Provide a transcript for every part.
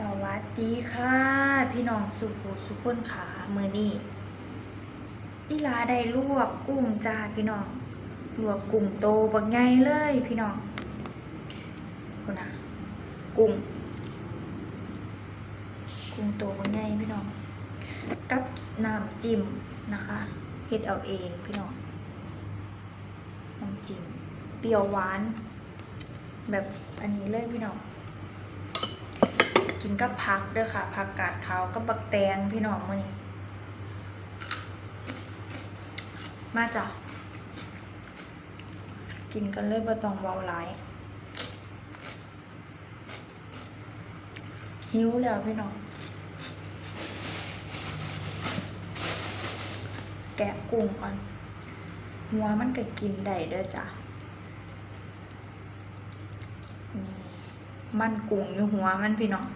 สวัสดีค่ะ พี่น้องสุขุสุขคนขามือนี่อีลาได้ลวกกุ้งจ้าพี่น้องลวกกุ้งโตบักไงเลยพี่น้องคุณนะกุ้ง กุ้งโตบักไงพี่น้อง กับน้ำจิ้มนะคะเฮ็ดเอาเองพี่น้องน้ำจิ้มเปรี้ยวหวาน แบบอันนี้เลยพี่น้อง กินกับผักเด้อค่ะผักกาดขาวกับบักแตงพี่น้องมื้อนี้มาจ้ะกินกันเลยบ่ต้องเว้าหลายหิวแล้วพี่น้องแกะกุ้งก่อนหัวมันก็กินได้เด้อจ้ะมันกุ้งอยู่หัวมันพี่น้อง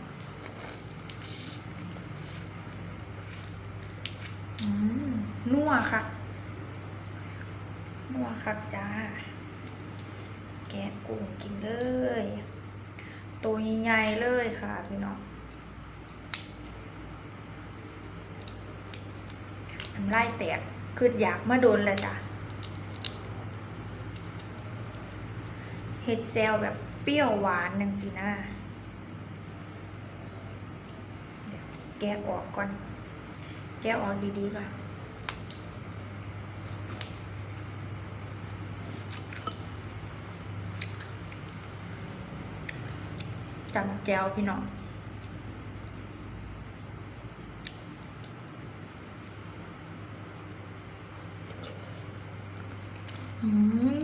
อืม นัวคักนัวคักจ้า แกะกุ้งกินเลย ตัวใหญ่ๆเลยค่ะพี่น้องน้ำลายแตกคืออยากมาโดนแล้วจ้ะเห็ดแจวแบบเปรี้ยวหวานนังสินะเดี๋ยวแกะออกก่อน แกะออกดีๆก่อนจำแจวพี่น้องอืม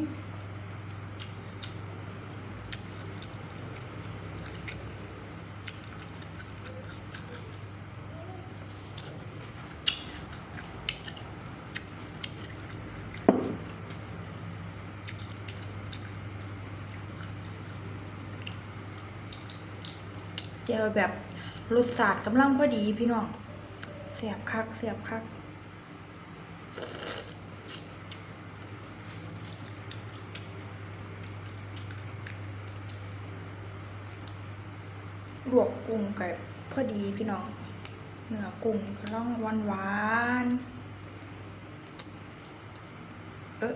เจอแบบรสชาติกำลังพอดีพี่น้องเสียบคักเสียบคักลวกกุ้งกับพอดีพี่น้องเนื้อกุ้งก็ต้องหวานหวานเอ๊ะ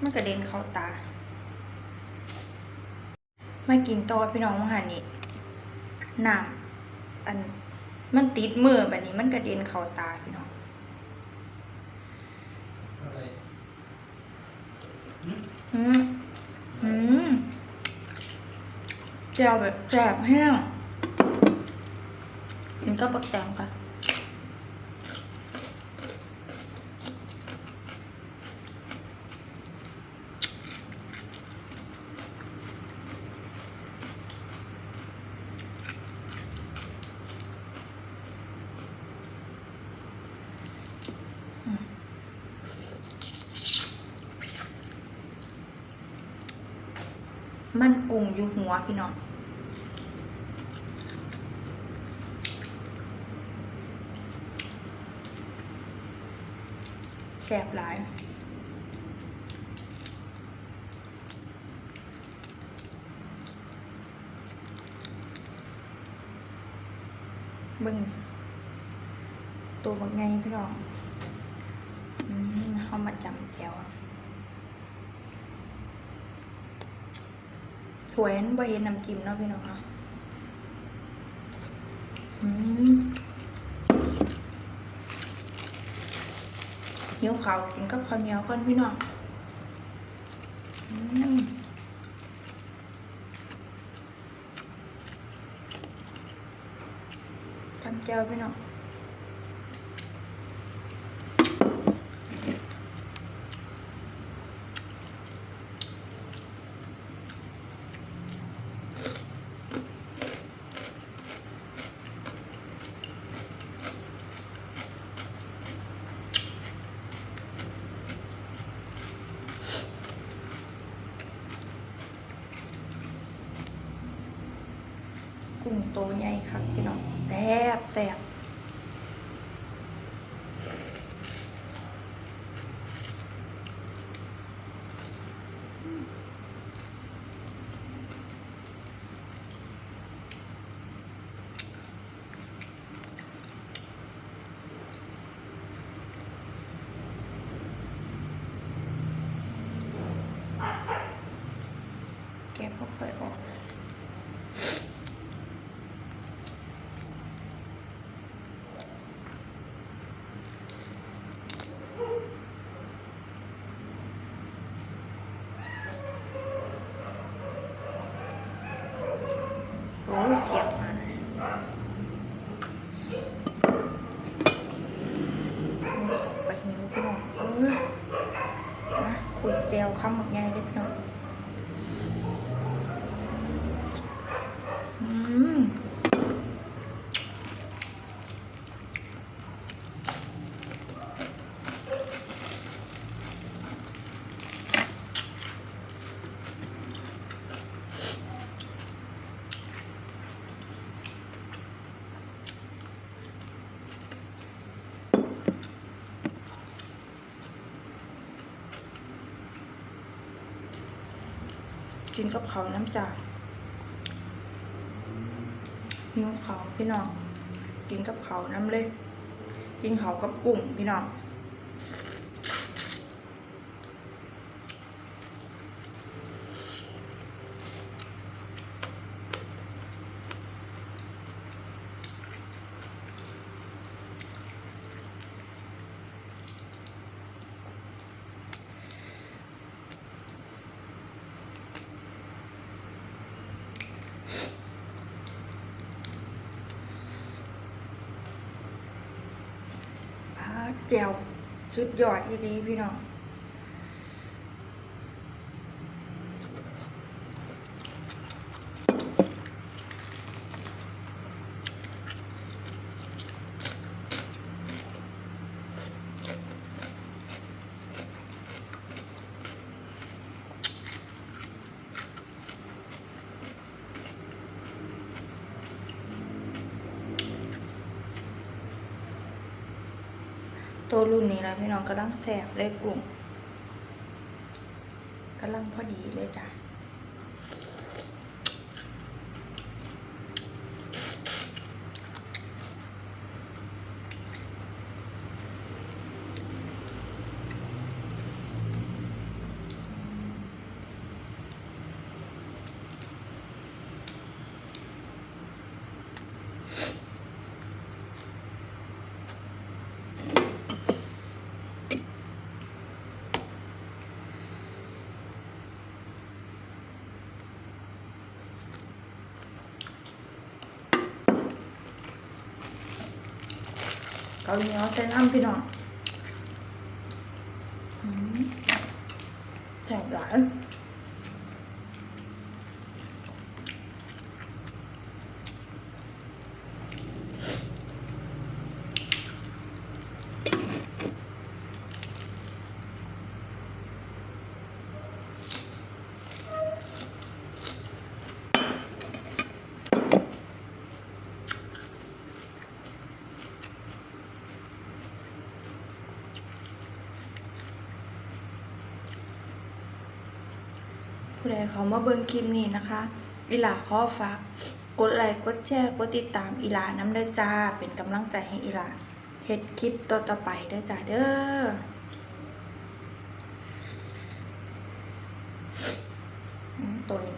มันกระเด็นเข้าตา มากินต่อพี่น้องมาหานี่น้ำอันมันติดมือแบบนี้มันกระเด็นเข้าตาพี่น้องอะไรอืมอืมแจ่วแบบแจ่บแห้งกินก็ปักแตงค่ะ มันกุ้งอยู่หัวพี่น้องแสบหลายมึงตัวบักไงพี่น้องเขามาจำแจว ถวยนั้นบ่เห็นน้ำจิ้มเนาะพี่น้องเนาะอืมหิวขาวกินกับข้าวเหนียวก่อนพี่น้องทำแจ่วพี่น้อง งโตใหญ่ครับพี่น้องแซ่บแซ่บ คำหมกง่ายเล็กน้อยอืม กินกับเขาน้ำจากหิวเขาพี่น้อง กินกับเขาน้ำเล็กกินเขากับกุ้งพี่น้อง พา แจวสุดยอดอีนี้พี่น้อง ตัวรุ่นนี้นะพี่น้องกำลังแสบเลยกลุ่มกำลังพอดีเลยจ้ะ เกาเหนียวใส่น้ำพี่น้องแจ่มหลาย เขามาเบิ่งคลิปนี้นะคะอีหลาขอฝากกดไลค์กดแชร์กดติดตามอีหลาน้ำเด้อจ้า เป็นกำลังใจให้อีหลาเฮ็ดคลิปต่อๆไปเด้อจ้าเด้อตัวนี้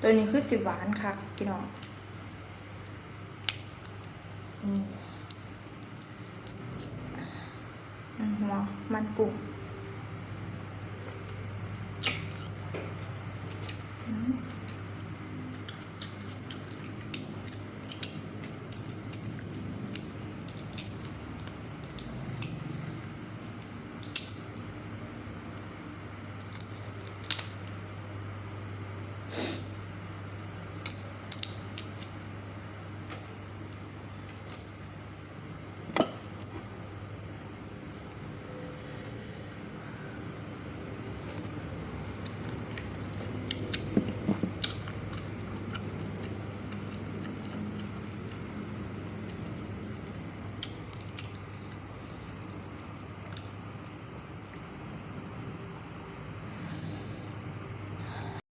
ตัวนี้คือสิหวานค่ะพี่น้องอืมอืมหัวมันกุ้ง